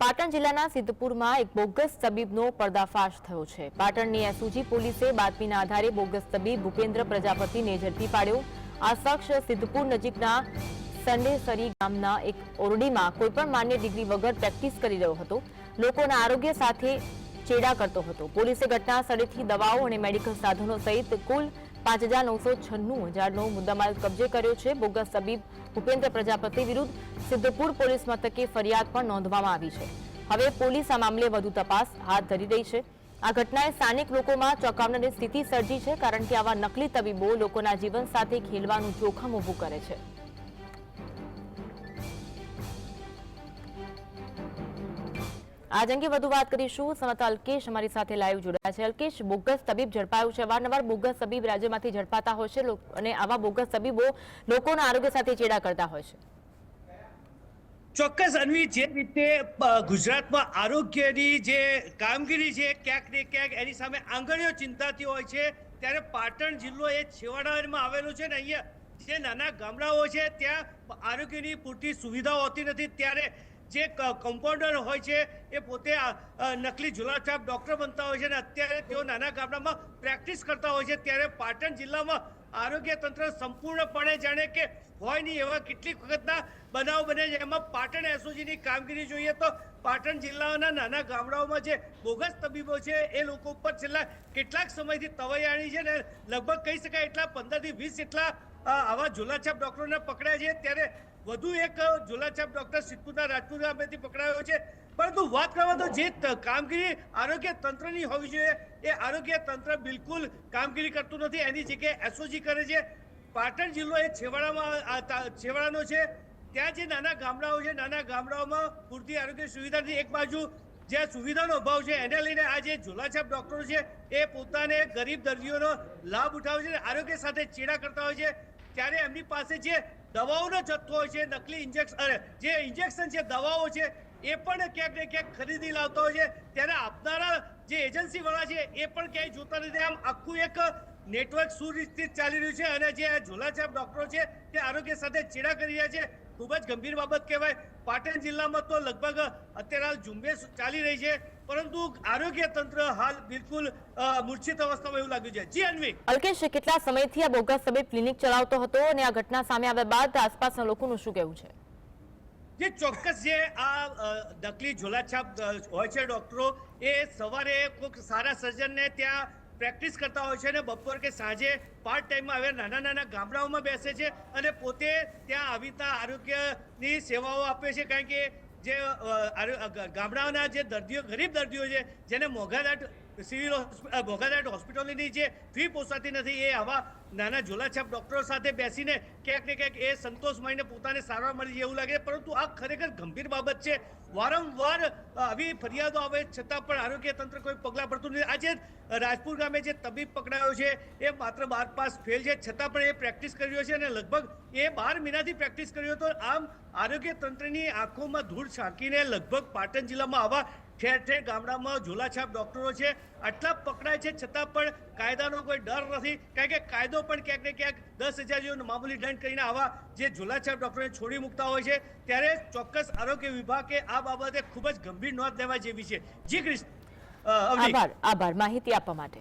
પાટણ જિલ્લાના સિદ્ધપુરમાં એક બોગસ તબીબનો પર્દાફાશ થયો છે. પાટણની એસઓજી પોલીસે બાતમીના આધારે બોગસ તબીબ ભૂપેન્દ્ર પ્રજાપતિને ઝડપી પાડ્યો. આ શખ્સ સિદ્ધપુર નજીકના સંડેસરી ગામના એક ઓરડીમાં કોઈપણ માન્ય ડિગ્રી વગર પ્રેક્ટિસ કરી રહ્યો હતો. લોકોના આરોગ્ય સાથે ચેડા કરતો હતો. પોલીસે ઘટના સ્થળેથી દવાઓ અને મેડિકલ સાધનો સહિત કુલ પાંચ હજાર નવસો છન્નું હજારનો મુદ્દામાલ કબજે કર્યો છે. બોગસ તબીબ ભૂપેન્દ્ર પ્રજાપતિ વિરુદ્ધ સિદ્ધપુર પોલીસ મથકે ફરિયાદ પણ નોંધવામાં આવી છે. હવે પોલીસ આ મામલે વધુ તપાસ હાથ ધરી રહી છે. આ ઘટનાએ સ્થાનિક લોકોમાં ચોંકાવનારી સ્થિતિ સર્જી છે, કારણ કે આવા નકલી તબીબો લોકોના જીવન સાથે ખેલવાનું જોખમ ઊભું કરે છે. આજ અંગે વધુ વાત કરીશું. સમત અલ્કેશ અમારી સાથે લાઈવ જોડાયા છે. અલ્કેશ, બોગસ તબીબ ઝડપાયું છે. અવારનવાર બોગસ તબીબ રાજ્યમાંથી ઝડપાતા હોય છે. અને આવા બોગસ તબીબો લોકોના આરોગ્ય સાથે ચેડા કરતા હોય છે. ચોક્કસ અન્વી, જે રીતે ગુજરાતમાં આરોગ્યની જે કામગીરી છે, ક્યાંક ને ક્યાંક એની સામે આંગળીઓ ચિંતાતી હોય છે. ત્યારે પાટણ જિલ્લો એ છેવાડામાં આવેલો છે ને, અહીંયા જે નાના ગામડાઓ છે, ત્યાં આરોગ્યની પૂરતી સુવિધાઓ હોતી નથી. ત્યારે જે કમ્પાઉન્ડર હોય છે, એ પોતે નકલી જુલાછાપ ડોક્ટર બનતા હોય છે અને અત્યારે તેઓ નાના ગામડામાં પ્રેક્ટિસ કરતા હોય છે. ત્યારે પાટણ જિલ્લામાં આરોગ્ય તંત્ર સંપૂર્ણપણે જાણે કે હોય નહીં એવા કેટલીક વખતના બનાવ બને છે. એમાં પાટણ એસઓજીની કામગીરી જોઈએ તો પાટણ જિલ્લાના નાના ગામડાઓમાં જે બોગસ તબીબો છે, એ લોકો ઉપર છેલ્લા કેટલાક સમયથી તવૈયાણી છે ને લગભગ કહી શકાય એટલા પંદરથી વીસ જેટલા આવા ઝોલાછાપ ડોક્ટરોને પકડ્યા છે, ત્યારે વધુ એક ઝોલાછાપ ડોક્ટર સિદ્ધપુરના રાજપુર ગામેથી પકડાયો છે. પરંતુ વાત કરવા તો જે કામગીરી આરોગ્ય તંત્રની હોવી જોઈએ. એ આરોગ્ય તંત્ર બિલકુલ કામગીરી કરતું નથી. એની જગ્યાએ એસઓજી કરે છે. પાટણ જિલ્લો એ છેવાડામાં છેવાડાનો છે. ત્યાં જે નાના ગામડાઓ છે, નાના ગામડાઓમાં પૂરતી આરોગ્ય સુવિધા નથી. એક બાજુ જે સુવિધાનો અભાવ છે, એને લઈને આ જે ઝોલાછાપ ડોક્ટરો છે, એ પોતાને ગરીબ દર્દીઓનો લાભ ઉઠાવે છે આરોગ્ય સાથે ચેડા કરતા હોય છે. ત્યારે એમની પાસે જે દવાઓનો જથ્થો હોય છે, નકલી ઇન્જેક્શન અરે, જે ઇન્જેક્શન છે, દવાઓ છે, એ પણ ક્યાંક ને ક્યાંક ખરીદી લાવતા હોય છે. ત્યારે આપનારા જે એજન્સી વાળા છે, એ પણ ક્યાંય જોતા નથી. આમ આખું એક નેટવર્ક સુરિશ્ચિત ચાલી રહ્યું છે અને જે ઝોલાછાપ ડોક્ટરો છે, તે આરોગ્ય સાથે ચેડા કરી રહ્યા છે. ખૂબ જ ગંભીર બાબત કહેવાય. પાટણ જિલ્લામાં તો લગભગ અત્યારે હાલ ઝુંબેશ ચાલી રહી છે. પરંતુ આરોગ્ય તંત્ર હાલ બિલકુલ મૂર્છિત અવસ્થામાં એવું લાગ્યું છે. જી અન્વી. અલ્કેશ કેટલા સમયથી આ બોગસ તબીબ ક્લિનિક ચલાવતો હતો અને આ ઘટના સામે આવ્યા બાદ આસપાસના લોકોનું શું કહેવું છે? જે ચોક્કસ જે આ નકલી ઝોલાછાપ હોય છે ડોક્ટરો એ સવારે કોઈક સારા સર્જનને ત્યાં પ્રેક્ટિસ કરતા હોય છે અને બપોર કે સાંજે પાર્ટ ટાઈમમાં હવે નાના નાના ગામડાઓમાં બેસે છે અને પોતે ત્યાં આવી આરોગ્યની સેવાઓ આપે છે. કારણ કે જે ગામડાઓના જે દર્દીઓ, ગરીબ દર્દીઓ છે, જેને મોઘાદાટ સિવિલ મોઘાદાટ હોસ્પિટલની જે ફી પોસાતી નથી. એ આવા નાના ઝોલાછાપ ડોક્ટરો સાથે બેસીને ક્યાંક ને ક્યાંક એ સંતોષ માઈને પોતાને સારવાર મળી એવું લાગે પરંતુ આ ખરેખર ગંભીર બાબત છે. વારંવાર આવી ફરિયાદો આવે, છતાં પણ આરોગ્ય તંત્ર કોઈ પગલાં ભરતું નથી. આજે રાજપુર ગામે જે તબીબ પકડાયો છે, એ માત્ર બાર પાસ ફેલ છે. છતાં પણ એ પ્રેક્ટિસ કર્યો છે અને લગભગ એ બાર મહિનાથી પ્રેક્ટિસ કર્યો હતો. આમ આરોગ્ય તંત્રની આંખોમાં ધૂળ છાંકીને લગભગ પાટણ જિલ્લામાં આવા ઠેર ઠેર ગામડામાં ઝોલાછાપ ડોક્ટરો છે. આટલા પકડાય છે છતાં પણ કાયદાનો કોઈ ડર નથી. કારણ કે કાયદો પણ ક્યાંક ને ક્યાંક દસ હજાર જેવો મામૂલી દંડ કરીને આવા જે ઝોલાછાપ ડોક્ટરોને છોડી મૂકતા હોય છે, ત્યારે ચોક્કસ આરોગ્ય વિભાગે આ બાબતે ખૂબ જ ગંભીર નોંધ લેવા જેવી છે. જી ક્રિશ આભાર. આભાર. માહિતી આપવા માટે.